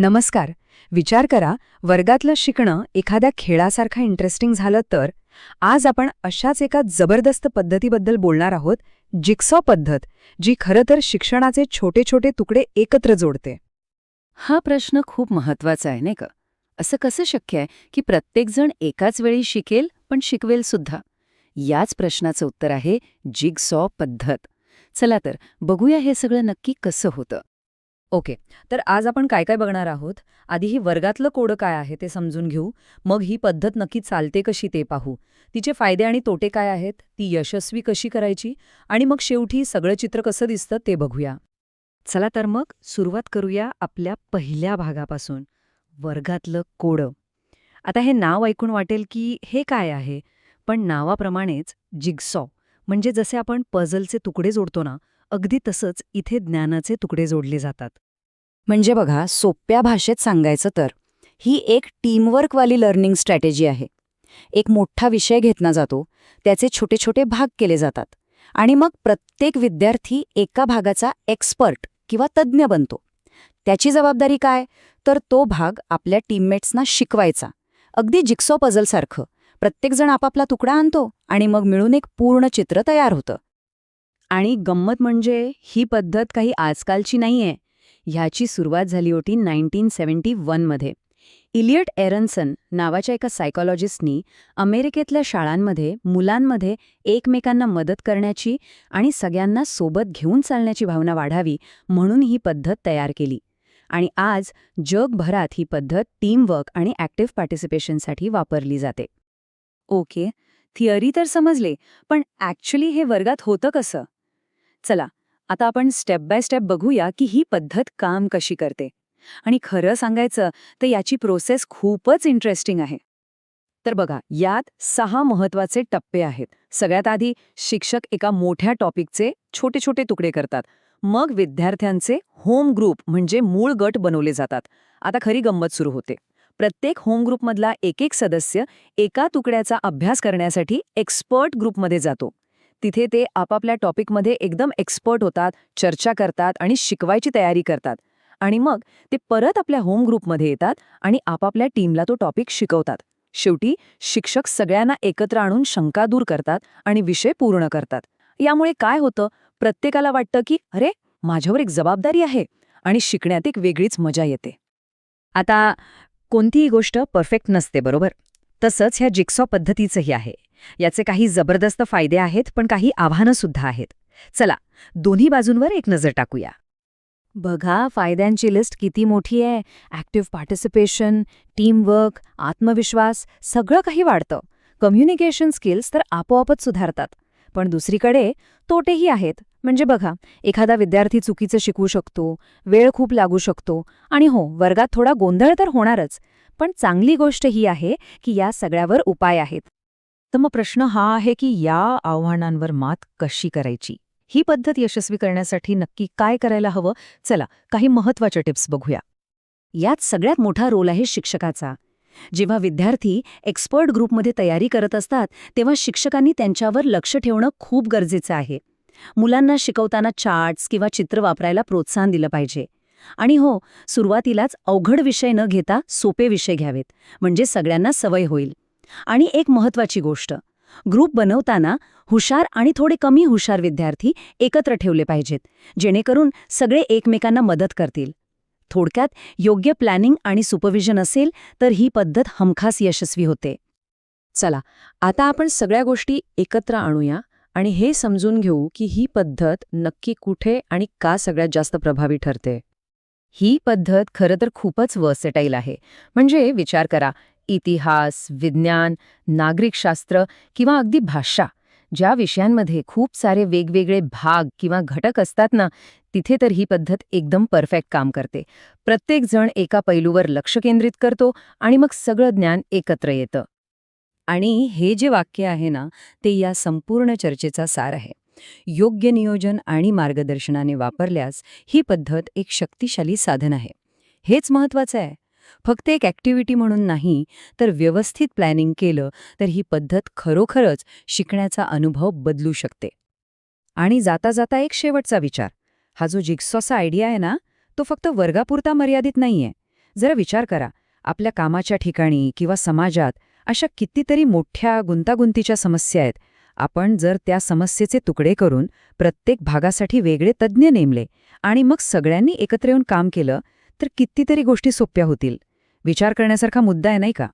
नमस्कार. विचार करा वर्गातलं शिकणं एखाद्या खेळासारखं इंटरेस्टिंग झालं तर? आज आपण अशाच एका जबरदस्त पद्धतीबद्दल बोलणार आहोत जिक्सॉ पद्धत जी खरं तर शिक्षणाचे छोटे छोटे तुकडे एकत्र जोडते. हा प्रश्न खूप महत्त्वाचा आहे नाही का? असं कसं शक्य आहे की प्रत्येकजण एकाच वेळी शिकेल पण शिकवेल सुद्धा? याच प्रश्नाचं उत्तर आहे जिगसॉ पद्धत. चला तर बघूया हे सगळं नक्की कसं होतं. ओके. तर आज आपण काय काय बघणार आहोत? आधी ही वर्गातलं कोडं काय आहे ते समजून घेऊ. मग ही पद्धत नक्की चालते कशी ते पाहू. तिचे फायदे आणि तोटे काय आहेत? ती यशस्वी कशी करायची? आणि मग शेवटी सगळं चित्र कसं दिसतं ते बघूया. चला तर मग सुरुवात करूया आपल्या पहिल्या भागापासून. वर्गातलं कोडं. आता हे नाव ऐकून वाटेल की हे काय आहे? पण नावाप्रमाणेच जिग्सॉ म्हणजे जसे आपण पझलचे तुकडे जोडतो ना अगदी तसंच इथे ज्ञानाचे तुकडे जोडले जातात. म्हणजे बघा सोप्या भाषेत सांगायचं तर ही एक टीमवर्कवाली लर्निंग स्ट्रॅटेजी आहे. एक मोठा विषय घेतला जातो त्याचे छोटे छोटे भाग केले जातात आणि मग प्रत्येक विद्यार्थी एका भागाचा एक्सपर्ट किंवा तज्ज्ञ बनतो. त्याची जबाबदारी काय? तर तो भाग आपल्या टीममेट्सना शिकवायचा. अगदी जिक्सो पझलसारखं प्रत्येकजण आपापला तुकडा आणतो आणि मग मिळून एक पूर्ण चित्र तयार होतं. आणि गंमत म्हणजे ही पद्धत काही आजकालची नाहीये. ह्याची सुरुवात झाली होती नाईन्टीन सेव्हन्टी वनमध्ये इलियट एरन्सन नावाच्या एका सायकॉलॉजिस्टनी अमेरिकेतल्या शाळांमध्ये मुलांमध्ये एकमेकांना मदत करण्याची आणि सगळ्यांना सोबत घेऊन चालण्याची भावना वाढावी म्हणून ही पद्धत तयार केली. आणि आज जगभरात ही पद्धत टीमवर्क आणि ॲक्टिव्ह पार्टिसिपेशनसाठी वापरली जाते. ओके थिअरी तर समजले पण ॲक्च्युली हे वर्गात होतं कसं? चला आता आपण स्टेप बाय स्टेप बघूया की ही पद्धत काम कशी करते. आणि खरं सांगायचं तर याची प्रोसेस खूपच इंटरेस्टिंग आहे. तर बघा यात सहा महत्त्वाचे टप्पे आहेत. सगळ्यात आधी शिक्षक एका मोठ्या टॉपिकचे छोटे छोटे तुकडे करतात. मग विद्यार्थ्यांचे होम ग्रुप म्हणजे मूळ गट बनवले जातात. आता खरी गंमत सुरू होते. प्रत्येक होम ग्रुपमधला एक एक सदस्य एका तुकड्याचा अभ्यास करण्यासाठी एक्सपर्ट ग्रुपमध्ये जातो. तिथे ते आपापल्या टॉपिकमध्ये एकदम एक्सपर्ट होतात चर्चा करतात आणि शिकवायची तयारी करतात. आणि मग ते परत आपल्या होम ग्रुपमध्ये येतात आणि आपापल्या टीमला तो टॉपिक शिकवतात. शेवटी शिक्षक सगळ्यांना एकत्र आणून शंका दूर करतात आणि विषय पूर्ण करतात. यामुळे काय होतं? प्रत्येकाला वाटतं की अरे माझ्यावर एक जबाबदारी आहे. आणि शिकण्यात एक वेगळीच मजा येते. आता कोणतीही गोष्ट परफेक्ट नसते बरोबर? तसंच ह्या जिक्सॉ पद्धतीचंही आहे. याचे काही जबरदस्त फायदे आहेत पण काही आव्हानं सुद्धा आहेत. चला दोन्ही बाजूंवर एक नजर टाकूया. बघा फायद्यांची लिस्ट किती मोठी आहे. ॲक्टिव्ह पार्टिसिपेशन टीमवर्क आत्मविश्वास सगळं काही वाढतं. कम्युनिकेशन स्किल्स तर आपोआपच सुधारतात. पण दुसरीकडे तोटेही आहेत. म्हणजे बघा एखादा विद्यार्थी चुकीचं शिकू शकतो वेळ खूप लागू शकतो आणि हो वर्गात थोडा गोंधळ तर होणारच. पण चांगली गोष्ट ही आहे की या सगळ्यावर उपाय आहेत. तर मग प्रश्न हा आहे की या आव्हानांवर मात कशी करायची? ही पद्धत यशस्वी करण्यासाठी नक्की काय करायला हवं? चला काही महत्त्वाच्या टिप्स बघूया. यात सगळ्यात मोठा रोल आहे शिक्षकाचा. जेव्हा विद्यार्थी एक्सपर्ट ग्रुपमध्ये तयारी करत असतात तेव्हा शिक्षकांनी त्यांच्यावर लक्ष ठेवणं खूप गरजेचं आहे. मुलांना शिकवताना चार्ट्स किंवा चित्र वापरायला प्रोत्साहन दिलं पाहिजे. आणि हो सुरुवातीलाच अवघड विषय न घेता सोपे विषय घ्यावेत म्हणजे सगळ्यांना सवय होईल. आणि एक महत्वाची गोष्ट. ग्रुप बनवताना हुशार आणि थोडे कमी हुशार विद्यार्थी एकत्र ठेवले पाहिजेत जेणेकरून सगळे एकमेकांना मदत करतील. थोडक्यात योग्य प्लॅनिंग आणि सुपरविजन असेल तर ही पद्धत हमखास यशस्वी होते. चला आता आपण सगळ्या गोष्टी एकत्र आणूया आणि हे समजून घेऊ की ही पद्धत नक्की कुठे आणि का सगळ्यात जास्त प्रभावी ठरते. ही पद्धत खरं तर खूपच वर्सेटाईल आहे. म्हणजे विचार करा इतिहास विज्ञान नागरिकशास्त्र किंवा अगदी भाषा ज्या विषयांमध्ये खूप सारे वेगवेगळे भाग किंवा घटक असतात ना तिथे तर ही पद्धत एकदम परफेक्ट काम करते. प्रत्येकजण एका पैलूवर लक्ष केंद्रित करतो आणि मग सगळं ज्ञान एकत्र येतं. आणि हे जे वाक्य आहे ना ते या संपूर्ण चर्चेचा सार आहे. योग्य नियोजन आणि मार्गदर्शनाने वापरल्यास ही पद्धत एक शक्तिशाली साधन आहे. हेच महत्वाचं आहे. फक्त एक ॲक्टिव्हिटी म्हणून नाही तर व्यवस्थित प्लॅनिंग केलं तर ही पद्धत खरोखरच शिकण्याचा अनुभव बदलू शकते. आणि जाता जाता एक शेवटचा विचार. हा जो जिग्सॉचा आयडिया आहे ना तो फक्त वर्गापुरता मर्यादित नाहीये. जरा विचार करा आपल्या कामाच्या ठिकाणी किंवा समाजात अशा कितीतरी मोठ्या गुंतागुंतीच्या समस्या आहेत. आपण जर त्या समस्येचे तुकडे करून प्रत्येक भागासाठी वेगळे तज्ज्ञ नेमले आणि मग सगळ्यांनी एकत्र येऊन काम केलं तर कितीतरी गोष्टी सोप्या होतील. विचार करण्यासारखा मुद्दा आहे नाही का?